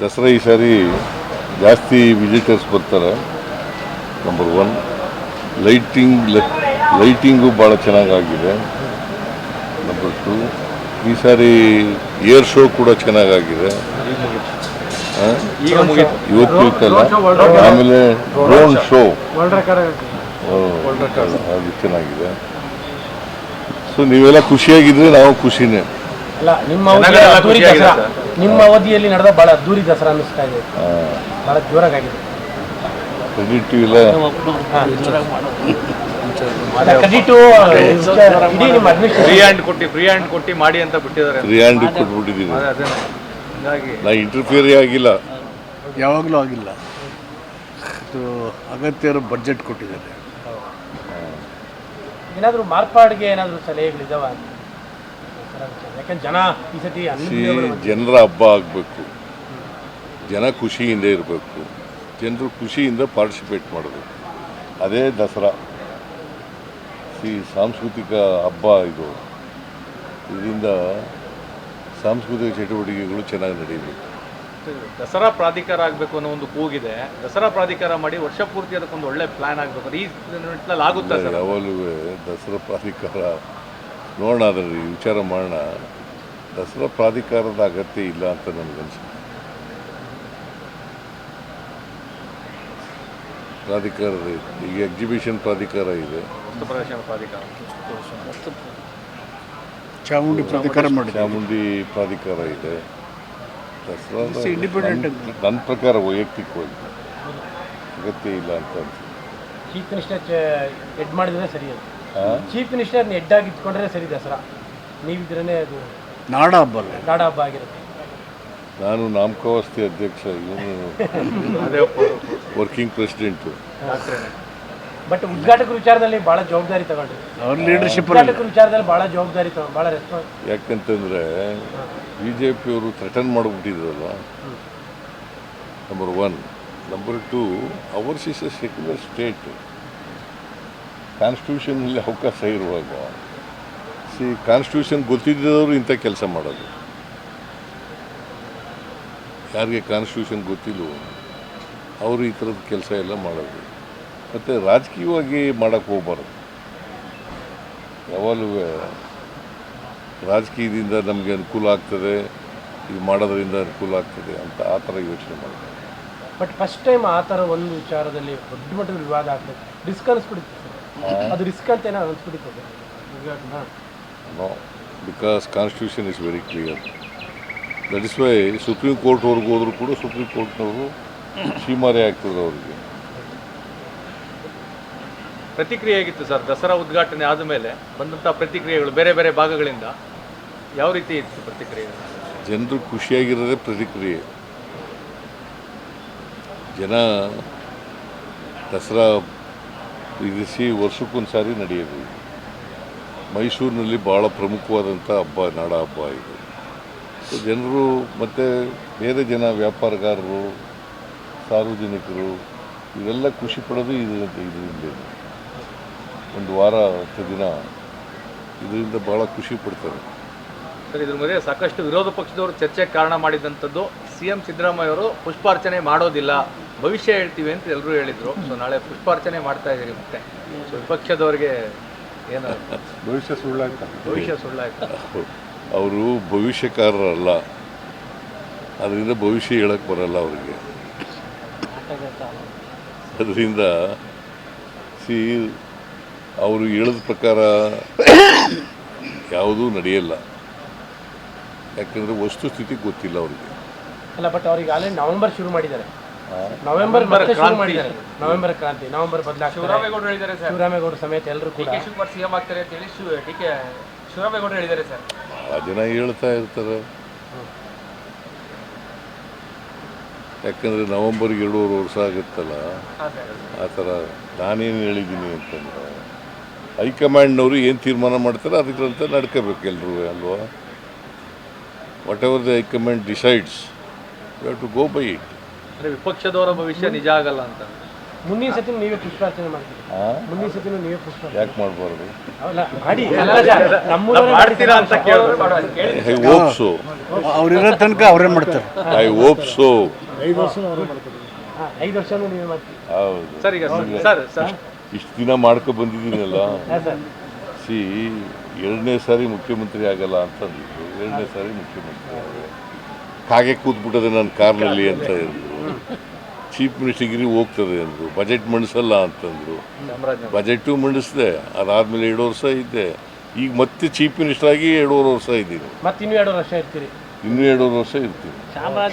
ದಸರಾ ಈ ಸಾರಿ ಜಾಸ್ತಿ ವಿಸಿಟರ್ಸ್ ಬರ್ತಾರೆ. ನಂಬರ್ ಒನ್ ಲೈಟಿಂಗ್ ಲೈಟಿಂಗು ಭಾಳ ಚೆನ್ನಾಗಾಗಿದೆ. ನಂಬರ್ ಟು ಈ ಸಾರಿ ಏರ್ ಶೋ ಕೂಡ ಚೆನ್ನಾಗಾಗಿದೆ. ಆ? ಈಗ ಮುಗೀತು. ಇವತ್ತು ಇತ್ತಲ್ಲ? ಆಮೇಲೆ ಡ್ರೋನ್ ಶೋ ಅದು ಚೆನ್ನಾಗಿದೆ. ಸೊ ನೀವೆಲ್ಲ ಖುಷಿಯಾಗಿದ್ರೆ ನಾವು ಖುಷಿನೇ. ಅಲ್ಲ ನಿಮ್ಮ ಅವಧಿಯಲ್ಲಿ ನಡೆದ ಬಹಳ ದೂರಿ ದಸರಾ ಅನ್ನಿಸ್ತಾ ಇದೆ. ಬಹಳ ಜೋರಾಗಿದೆ ಕ್ರೆಡಿಟ್ ಇಲ್ಲ ಫ್ರೀ ಹ್ಯಾಂಡ್ ಕೊಟ್ಟು ಫ್ರೀ ಹ್ಯಾಂಡ್ ಕೊಟ್ಟು ಮಾಡಿ ಅಂತ ಬಿಟ್ಟಿದ್ದಾರೆ. ಫ್ರೀ ಹ್ಯಾಂಡ್ ಹೀಗಾಗಿ ನಾ ಇಂಟರ್ಫಿಯರೇ ಆಗಿಲ್ಲ. ಯಾವಾಗಲೂ ಆಗಿಲ್ಲ. ಇದು ಅಗತ್ಯ ಬಜೆಟ್ ಬಡ್ಜೆಟ್ ಕೊಟ್ಟಿದ್ದಾರೆ. ಏನಾದರೂ ಮಾರ್ಪಾಡಿಗೆ ಏನಾದರೂ ಸಲಹೆಗಳಿದಾವ ಯಾಕಂದ್ರೆ ಜನ ಈ ಸತಿ ಜನರ ಹಬ್ಬ ಆಗಬೇಕು. ಜನ ಖುಷಿಯಿಂದ ಇರಬೇಕು. ಜನರು ಖುಷಿಯಿಂದ ಪಾರ್ಟಿಸಿಪೇಟ್ ಮಾಡಬೇಕು ಅದೇ ದಸರಾ. ಈ ಸಾಂಸ್ಕೃತಿಕ ಹಬ್ಬ ಇದು. ಇದರಿಂದ ಸಾಂಸ್ಕೃತಿಕ ಚಟುವಟಿಕೆಗಳು ಚೆನ್ನಾಗಿ ನಡೀಬೇಕು. ದಸರಾ ಪ್ರಾಧಿಕಾರ ಆಗಬೇಕು ಅನ್ನೋ ಒಂದು ಕೂಗಿದೆ. ದಸರಾ ಪ್ರಾಧಿಕಾರ ಮಾಡಿ ವರ್ಷ ಪೂರ್ತಿ ಅದಕ್ಕೊಂದು ಒಳ್ಳೆ ಪ್ಲಾನ್ ಆಗಬೇಕು. ಈ ನಿಟ್ಟಿನಲ್ಲಿ ಆಗುತ್ತೆ ಸರ್? ಯಾವಾಗಲೂ ದಸರಾ ಪ್ರಾಧಿಕಾರ ನೋಡೋಣ ಅದರಲ್ಲಿ ವಿಚಾರ ಮಾಡೋಣ. ದಸರಾ ಪ್ರಾಧಿಕಾರದ ಅಗತ್ಯ ಇಲ್ಲ ಅಂತ ನನಗನ್ಸುತ್ತೆ ಪ್ರಾಧಿಕಾರದ ಈಗ ಎಕ್ಸಿಬಿಷನ್ ಪ್ರಾಧಿಕಾರ ಇದೆ. ಚಾಮುಂಡಿ ಪ್ರದರ್ಶನ ಪ್ರಾಧಿಕಾರ ಮಾಡಿದ್ದಾರೆ ಚಾಮುಂಡಿ ಪ್ರಾಧಿಕಾರ ಇದೆ. ದಸರಾ ನನ್ನ ಪ್ರಕಾರ ವೈಯಕ್ತಿಕವಾಗಿ. ಅಗತ್ಯ ಇಲ್ಲ ಅಂತ ಅನ್ಸುತ್ತೆ. ಚೀಫ್ ಮಿನಿಸ್ಟರ್ ಎಡ್ ಮಾಡಿದ್ರೆ ಸರಿ ಅದು? ಚೀಫ್ ಮಿನಿಸ್ಟರ್ ಹೆಡ್ ಆಗಿ ಇಟ್ಕೊಂಡ್ರೆ ಸರಿ ದಸರಾ. ನೀವಿದ್ರೇ ಅದು ನಾಡ ಹಬ್ಬ ಅಲ್ಲ ನಾಡ ಹಬ್ಬ ಆಗಿರುತ್ತೆ. ನಾನು ನಾಮಕಾವಸ್ತಿ ಅಧ್ಯಕ್ಷ ಇವನು ವರ್ಕಿಂಗ್ ಪ್ರೆಸಿಡೆಂಟು ಬಟ್ ಉದ್ಘಾಟಕ ವಿಚಾರದಲ್ಲಿ ಬಹಳ ಜವಾಬ್ದಾರಿ ತಗೊಂಡ್ರಿ. ಅವ್ರ ಲೀಡರ್ಶಿಪ್ ಉದ್ಘಾಟಕ ವಿಚಾರದಲ್ಲಿ ಬಹಳ ಜವಾಬ್ದಾರಿ ತಗೊಂಡು ಬಹಳ ರೆಸ್ಪಾನ್ಸ್ ಯಾಕಂತಂದರೆ ಬಿ ಜೆ ಪಿಯವರು threaten ಮಾಡಿಬಿಟ್ಟಿದ್ರಲ್ಲ? Number one number two ours is a secular state ಕಾನ್ಸ್ಟಿಟ್ಯೂಷನಲ್ಲಿ ಅವಕಾಶ ಇರುವಾಗ ಸಿ ಕಾನ್ಸ್ಟಿಟ್ಯೂಷನ್ ಗೊತ್ತಿದ್ದವರು ಇಂಥ ಕೆಲಸ ಮಾಡೋದು. ಯಾರಿಗೆ ಕಾನ್ಸ್ಟಿಟ್ಯೂಷನ್ ಗೊತ್ತಿಲ್ವೋ, ಅವರು ಈ ಥರದ ಕೆಲಸ ಎಲ್ಲ ಮಾಡೋದು. ಮತ್ತು ರಾಜಕೀಯವಾಗಿ ಮಾಡೋಕ್ಕೆ ಹೋಗ್ಬಾರ್ದು. ಯಾವಾಗಲೂ ರಾಜಕೀಯದಿಂದ ನಮಗೆ ಅನುಕೂಲ ಆಗ್ತದೆ, ಇದು ಮಾಡೋದ್ರಿಂದ ಅನುಕೂಲ ಆಗ್ತದೆ ಅಂತ ಆ ಥರ ಯೋಚನೆ ಮಾಡ್ತಾರೆ ಬಟ್ ಫಸ್ಟ್ ಟೈಮ್ ಆ ಥರ ಒಂದು ವಿಚಾರದಲ್ಲಿ ದೊಡ್ಡ ಮಟ್ಟದ ವಿವಾದ ಆಗ್ತದೆ ಡಿಸ್ಕನ್ಸ್ ಸರ್ ಅದು ರಿಸ್ಕ್ ಅಂತ ಏನೋ ಅನ್ಸ್ಬಿಟ್ಟಿತ್ತು no because constitution is very clear that is why Supreme ಕೋರ್ಟ್ವರೆಗೂ ಹೋದರೂ ಕೂಡ ಸುಪ್ರೀಂ ಕೋರ್ಟ್ನವರು ಸೀಮಾರೆ ಆಗ್ತದೆ ಅವರಿಗೆ. ಪ್ರತಿಕ್ರಿಯೆ ಆಗಿತ್ತು ಸರ್? ದಸರಾ ಉದ್ಘಾಟನೆ ಆದ ಮೇಲೆ ಬಂದಂಥ ಪ್ರತಿಕ್ರಿಯೆಗಳು ಬೇರೆ ಬೇರೆ ಭಾಗಗಳಿಂದ ಯಾವ ರೀತಿ ಇತ್ತು ಪ್ರತಿಕ್ರಿಯೆ? ಜನರು ಖುಷಿಯಾಗಿರೋದೇ ಪ್ರತಿಕ್ರಿಯೆ. ಜನ ದಸರಾ ಇರಿಸಿ ವರ್ಷಕ್ಕೊಂದು ಸಾರಿ ನಡೆಯೋದು. ಮೈಸೂರಿನಲ್ಲಿ ಭಾಳ ಪ್ರಮುಖವಾದಂಥ ಹಬ್ಬ, ನಾಡ ಹಬ್ಬ ಇದು. ಜನರು ಮತ್ತು ಬೇರೆ ಜನ ವ್ಯಾಪಾರಗಾರರು, ಸಾರ್ವಜನಿಕರು, ಇವೆಲ್ಲ ಖುಷಿ ಪಡೋದು ಇದರಿಂದ ಇದರಿಂದ ಒಂದು ವಾರ ಹತ್ತು ದಿನ ಇದರಿಂದ ಭಾಳ ಖುಷಿ ಪಡ್ತಾರೆ. ಸರ್, ಇದ್ರ ಮೇಲೆ ಸಾಕಷ್ಟು ವಿರೋಧ ಪಕ್ಷದವರು ಚರ್ಚೆಗೆ ಕಾರಣ ಮಾಡಿದಂಥದ್ದು ಸಿ ಎಂ ಸಿದ್ದರಾಮಯ್ಯ ಅವರು ಪುಷ್ಪಾರ್ಚನೆ ಮಾಡೋದಿಲ್ಲ ಭವಿಷ್ಯ ಹೇಳ್ತೀವಿ ಅಂತ ಎಲ್ಲರೂ ಹೇಳಿದರು. ಸೊ ನಾಳೆ ಪುಷ್ಪಾರ್ಚನೆ ಮಾಡ್ತಾ ಇದ್ದೀರಿ ಮತ್ತೆ. ಸೊ ವಿಪಕ್ಷದವ್ರಿಗೆ ಏನು? ಭವಿಷ್ಯ ಸುಳ್ಳಾಯ್ತ? ಭವಿಷ್ಯ ಸುಳ್ಳಾಯ್ತು? ಅವರು ಭವಿಷ್ಯಕಾರರಲ್ಲ. ಅದರಿಂದ ಭವಿಷ್ಯ ಹೇಳಕ್ಕೆ ಬರಲ್ಲ ಅವರಿಗೆ. ಅದರಿಂದ ಸಿ ಅವರು ಹೇಳಿದ ಪ್ರಕಾರ ಯಾವುದೂ ನಡೆಯಲ್ಲ. ಯಾಕಂದರೆ ವಸ್ತುಸ್ಥಿತಿ ಗೊತ್ತಿಲ್ಲ ಅವ್ರಿಗೆ. ಅಲ್ಲ ಬಟ್ ಅವ್ರಿಗೆ ಆಲ್ರೆಡಿ ನವೆಂಬರ್ ಶುರು ಮಾಡಿದ್ದಾರೆ. ನವೆಂಬರ್ ಮತ್ತೆ ಶುರು ಮಾಡಿದ್ದಾರೆ. ನವೆಂಬರ್ ಕ್ರಾಂತಿ ನವೆಂಬರ್ ಬದಲಾಗ್ತಾರೆ. ಶಿವರಾಮೇಗೌಡರು ಹೇಳಿದ್ದಾರೆ ಸರ್. ಶಿವರಾಮೇಗೌಡ ಸಮೇತ ಎಲ್ಲರೂ ಕೂಡ. ಕೆ ಶಿವಕುಮಾರ್ ಸಿಎಂ ಆಗ್ತಾರೆ ಅಂತ ಹೇಳಿ ಶಿವ ಡಿ ಕೆ ಶಿವರಾಮೇಗೌಡರು ಹೇಳಿದ್ದಾರೆ ಸರ್. ಆ ಜನ ಹೇಳ್ತಾ ಇರ್ತಾರೆ. ಯಾಕಂದ್ರೆ ನವಂಬರ್ಗೆ ಎರಡೂವರೆ ವರ್ಷ ಆಗುತ್ತಲ್ಲ? ಹಾಂ ಸರ್. ಆ ಥರ ನಾನೇನು ಹೇಳಿದ್ದೀನಿ ಅಂತಂದ್ರೆ ಹೈಕಮಾಂಡ್ನವರು ಏನು ತೀರ್ಮಾನ ಮಾಡ್ತಾರೆ ಅದಕ್ಕಂತ ನಡ್ಕೋಬೇಕು ಎಲ್ಲರೂ ಅಲ್ವಾ? Whatever the high command decides you to go by it ಅಂದರೆ ವಿಪಕ್ಷದವರ ಭವಿಷ್ಯ ನಿಜ ಆಗಲ್ಲ ಅಂತ. ಮುಂದಿನ ಸತಿ ನೀವೇ ಪುಷ್ಪಾರ್ಚನೆ ಮಾಡ್ತೀರಿ? ಮುಂದಿನ ಸತಿ ನೀವೇ ಪುಷ್ಪಾರ್ಚನೆ ಯಾಕೆ ಮಾಡಬಾರ್ದು? ಅಲ್ಲ ಮಾಡಿ. ನಾವು ಮಾಡ್ತೀರಾ ಅಂತ ಕೇಳಿದ್ರು ಐ ಹೋಪ್ ಸೋ ಅವ್ರಿರೋ ತನಕ ಅವರೇ ಮಾಡ್ತಾರೆ. ಐ ಹೋಪ್ ಸೋ ಐದು ವರ್ಷ ಐದು ವರ್ಷನೂ ನೀವೇ ಮಾಡ್ತೀರಿ. ಹೌದು. ಸರ್ ಈಗ ಸರ್ ಸರ್. ಇಷ್ಟು ದಿನ ಮಾಡ್ಕೊ ಬಂದಿದ್ದೀನಲ್ಲ? ಸಿ ಎರಡನೇ ಸಾರಿ ಮುಖ್ಯಮಂತ್ರಿ ಆಗಲ್ಲ ಅಂತಂದಿದ್ರು ಎರಡನೇ ಸಾರಿ ಮುಖ್ಯಮಂತ್ರಿ ಆದೆ ಹಾಗೆ ಕೂತ್ಬಿಟ್ಟದೆ ನನ್ನ ಕಾರ್ನಲ್ಲಿ ಅಂತ ಹೇಳಿದ್ರು ಚೀಫ್ ಮಿನಿಸ್ಟರ್ಗಿರಿ ಹೋಗ್ತದೆ ಅಂದರು. ಬಜೆಟ್ ಮಂಡಿಸಲ್ಲ ಅಂತಂದರು ಬಜೆಟು ಮಂಡಿಸಿದೆ. ಅದಾದಮೇಲೆ ಎರಡು ವರ್ಷ ಇದ್ದೆ. ಈಗ ಮತ್ತೆ ಚೀಫ್ ಮಿನಿಸ್ಟರ್ ಆಗಿ ಎರಡೂವರೆ ವರ್ಷ ಇದ್ದೀನಿ. ಮತ್ತೆ ಇನ್ನೂ ಎರಡು ವರ್ಷ ಇರ್ತೀರಿ. ಇನ್ನೂ ಎರಡೂವರೆ ವರ್ಷ ಇರ್ತೀನಿ.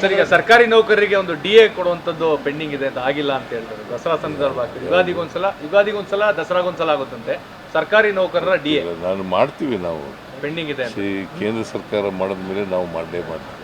ಸರ್ ಈಗ ಸರ್ಕಾರಿ ನೌಕರರಿಗೆ ಒಂದು ಡಿ ಎ ಕೊಡುವಂಥದ್ದು ಪೆಂಡಿಂಗ್ ಇದೆ ಅಂತ ಆಗಿಲ್ಲ ಅಂತ ಹೇಳ್ತಾರೆ. ದಸರಾ ಸಂದರ್ಭ ಆಗ್ತದೆ. ಯುಗಾದಿಗೊಂದ್ಸಲ ಯುಗಾದಿಗೊಂದ್ಸಲ ದಸರಾಗೊಂದ್ಸಲ ಆಗುತ್ತಂತೆ ಸರ್ಕಾರಿ ನೌಕರರ ಡಿ ಎ ನಾನು ಮಾಡ್ತೀವಿ ನಾವು. ಪೆಂಡಿಂಗ್ ಇದೆ ಅಂತ. ಸಿ ಕೇಂದ್ರ ಸರ್ಕಾರ ಮಾಡಿದ ಮೇಲೆ ನಾವು ಮಾಡಲೇ ಮಾಡ್ತೀವಿ.